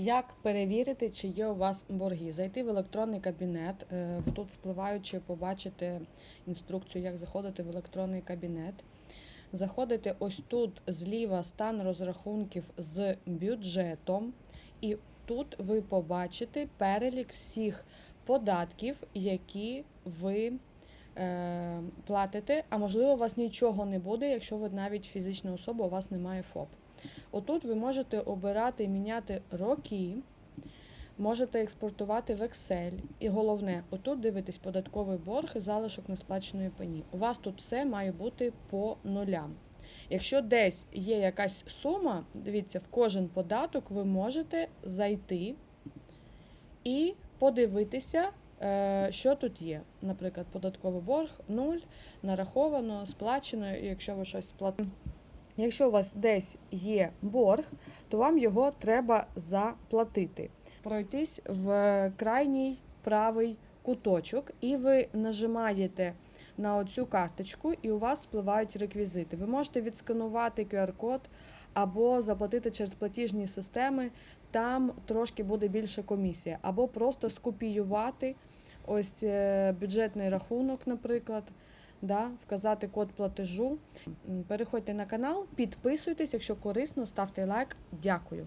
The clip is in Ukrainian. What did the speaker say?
Як перевірити, чи є у вас борги? Зайти в електронний кабінет. е, Тут спливаючи, побачите інструкцію, як заходити в електронний кабінет. Заходите ось тут зліва стан розрахунків з бюджетом, і тут ви побачите перелік всіх податків, які ви платите. А можливо, у вас нічого не буде, якщо ви навіть фізична особа, у вас немає ФОП. Отут ви можете обирати і міняти роки, можете експортувати в Excel. І головне, отут дивитесь податковий борг і залишок несплаченої пені. У вас тут все має бути по нулям. Якщо десь є якась сума, дивіться, в кожен податок ви можете зайти і подивитися, е, що тут є. Наприклад, податковий борг 0, нараховано, сплачено, якщо ви щось сплатили. Якщо у вас десь є борг, то вам його треба заплатити. Пройтись в крайній правий куточок, і ви нажимаєте на оцю карточку, і у вас спливають реквізити. Ви можете відсканувати QR-код або заплатити через платіжні системи, там трошки буде більше комісія, або просто скопіювати ось е, бюджетний рахунок, наприклад. Да, вказати код платежу. Переходьте на канал, підписуйтесь, якщо корисно, ставте лайк. Дякую.